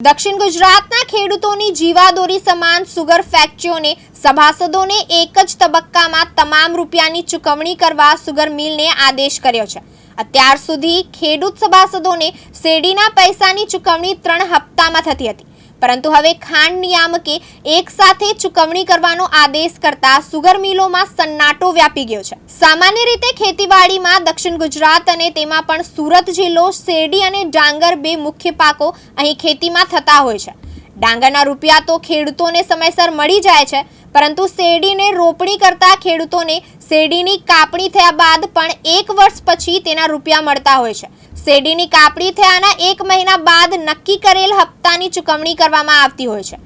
દક્ષિણ ગુજરાતના ખેડૂતોની જીવાદોરી સમાન સુગર ફેક્ટરીઓને સભાસદોને એક જ તબક્કામાં તમામ રૂપિયાની ચૂકવણી કરવા સુગર મિલને આદેશ કર્યો છે. અત્યાર સુધી ખેડૂત સભાસદોને શેરડીના પૈસાની ચૂકવણી ત્રણ હપ્તામાં થતી હતી. પરંતુ હવે ખાંડ નિયામકે એક સાથે ચૂકવણી કરવાનો આદેશ કરતા સુગર મિલોમાં સન્નાટો વ્યાપી ગયો છે. સામાન્ય રીતે ખેતીવાડીમાં દક્ષિણ ગુજરાત અને તેમાં પણ સુરત જિલ્લો, શેરડી અને ડાંગર બે મુખ્ય પાકો અહીં ખેતીમાં થતા હોય છે. ડાંગરના રૂપિયા તો ખેડૂતોને સમયસર મળી જાય છે, પરંતુ શેરડીને રોપણી કરતા ખેડૂતોને શેરડીની કાપણી થયા બાદ પણ એક વર્ષ પછી તેના રૂપિયા મળતા હોય છે. શેરડીની કાપણી થયાના એક મહિના બાદ નક્કી કરેલ હપ્તાની ચૂકવણી કરવામાં આવતી હોય છે.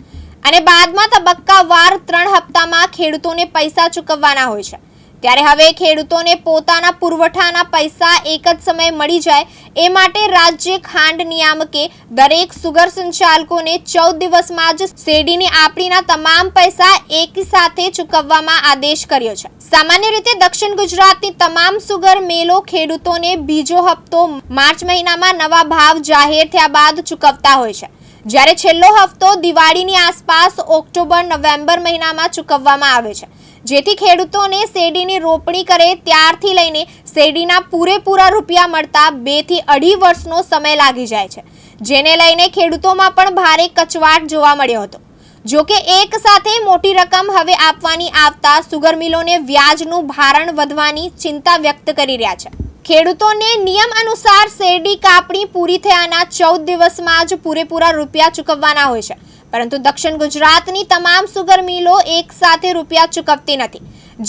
અને બાદમાં તબક્કાવાર ત્રણ હપ્તામાં ખેડૂતોને પૈસા ચૂકવવાના હોય છે. ત્યારે હવે ખેડૂતોને પોતાના પુરવઠાના પૈસા એક જ સમયે મળી જાય એ માટે રાજ્ય ખાંડ નિયામકે દરેક સુગર સંચાલકોને ચૌદ દિવસમાં જ શેરડીની આપણીના તમામ પૈસા એક સાથે ચૂકવવામાં આદેશ કર્યો છે. સામાન્ય રીતે દક્ષિણ ગુજરાતની તમામ સુગર મેલો ખેડૂતોને બીજો હપ્તો માર્ચ મહિનામાં નવા ભાવ જાહેર થયા બાદ ચૂકવતા હોય છે. જ્યારે છેલ્લો હપ્તો દિવાળીની આસપાસ ઓક્ટોબર, નવેમ્બર મહિનામાં ચૂકવવામાં આવે છે. જેથી ખેડૂતોને શેરડીની રોપણી કરે ત્યારથી લઈને શેરડીના પૂરેપૂરા રૂપિયા મળતા બેથી અઢી વર્ષનો સમય લાગી જાય છે. જેને લઈને ખેડૂતોમાં પણ ભારે કચવાટ જોવા મળ્યો હતો. જો કે એક સાથે મોટી રકમ હવે આપવાની આવતા સુગર મિલોને વ્યાજનું ભારણ વધવાની ચિંતા વ્યક્ત કરી રહ્યા છે. ખેડૂતોને નિયમ અનુસાર શેરડી કાપણી પૂરી થયાના ચૌદ દિવસમાં જ પૂરેપૂરા રૂપિયા ચૂકવવાના હોય છે. પરંતુ દક્ષિણ ગુજરાતની તમામ સુગર મિલો એક સાથે રૂપિયા ચૂકવતી નથી.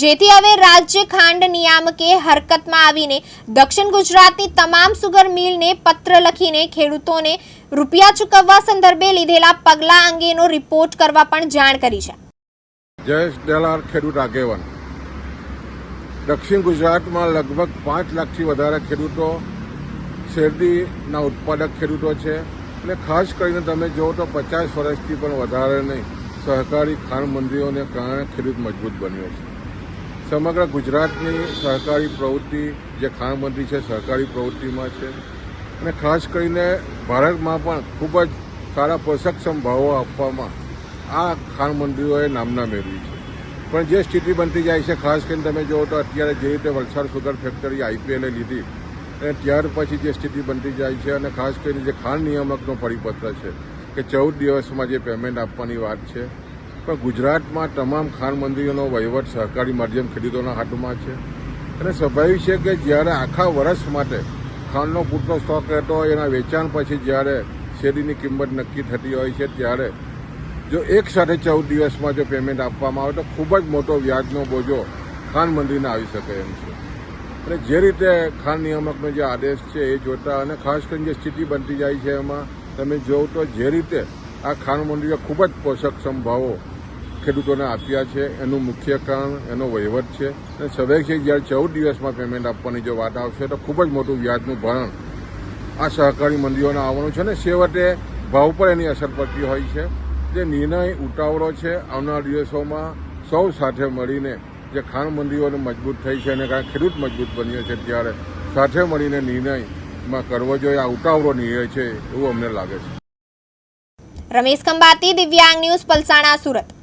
જેથી હવે રાજ્ય ખાંડ નિયામકે હરકતમાં આવીને દક્ષિણ ગુજરાતની તમામ સુગર મિલને પત્ર લખીને ખેડૂતોને રૂપિયા ચૂકવવા સંદર્ભે લીધેલા પગલાં અંગેનો રિપોર્ટ કરવા પણ જાણ કરી છે. જયેશ ડેલાર, ખેડૂત આગેવાન. દક્ષિણ ગુજરાતમાં લગભગ પાંચ લાખથી વધારે ખેડૂતો શેરડીના ઉત્પાદક ખેડૂતો છે. અને ખાસ કરીને તમે જુઓ તો પચાસ વર્ષથી પણ વધારે નહીં, સહકારી ખાણ મંડીઓને કારણે ખેડૂત મજબૂત બન્યો છે. સમગ્ર ગુજરાતની સહકારી પ્રવૃત્તિ જે ખાણ મંડી છે, સહકારી પ્રવૃત્તિમાં છે. અને ખાસ કરીને ભારતમાં પણ ખૂબ જ સારા પોષક ભાવો આપવામાં આ ખાણ મંડીઓએ નામના મેળવી છે. પણ જે સ્થિતિ બનતી જાય છે, ખાસ કરીને તમે જુઓ તો અત્યારે જે રીતે વલસાડ સુગર ફેક્ટરી આઈપીએલે લીધી, અને ત્યાર પછી જે સ્થિતિ બનતી જાય છે, અને ખાસ કરીને જે ખાંડ નિયામકનો પરિપત્ર છે કે ચૌદ દિવસમાં જે પેમેન્ટ આપવાની વાત છે, પણ ગુજરાતમાં તમામ ખાંડ મંદિરોનો વહીવટ સહકારી માધ્યમ ખેડૂતોના હાથમાં છે. અને સ્વાભાવિક છે કે જ્યારે આખા વર્ષ માટે ખાંડનો પૂરતો સ્ટોક રહેતો હોય, એના વેચાણ પછી જ્યારે શેરીની કિંમત નક્કી થતી હોય છે, ત્યારે જો એક સાથે ચૌદ દિવસમાં જો પેમેન્ટ આપવામાં આવે તો ખૂબ જ મોટો વ્યાજનો બોજો ખાન મંદિરને આવી શકે એમ છે. અને જે રીતે ખાન નિયામકનો જે આદેશ છે એ જોતા અને ખાસ કરીને જે સ્થિતિ બનતી જાય છે એમાં તમે જોવ તો જે રીતે આ ખાન મંદિરે ખૂબ જ પોષક સંભાવો ખેડૂતોને આપ્યા છે, એનું મુખ્ય કારણ, એનો વહીવટ છે. અને સ્વાભાવિક જ્યારે ચૌદ દિવસમાં પેમેન્ટ આપવાની જો વાત આવશે તો ખૂબ જ મોટું વ્યાજનું ભરણ આ સહકારી મંડીઓને આવવાનું છે અને છેવટે ભાવ પર એની અસર પડતી હોય છે. જે નિર્ણય ઉતાવળો છે આવનાર દિવસોમાં સૌ સાથે મળીને જે ખાણ મંડીઓને મજબૂત થઈ છે અને કારણ ખેડૂત મજબૂત બન્યો છે ત્યારે સાથે મળીને નિર્ણયમાં કરવો જોઈએ. આ ઉતાવળો નિર્ણય છે એવું અમને લાગે છે. રમેશ ખંભાતી, દિવ્યાંગ ન્યૂઝ, પલસાણા, સુરત.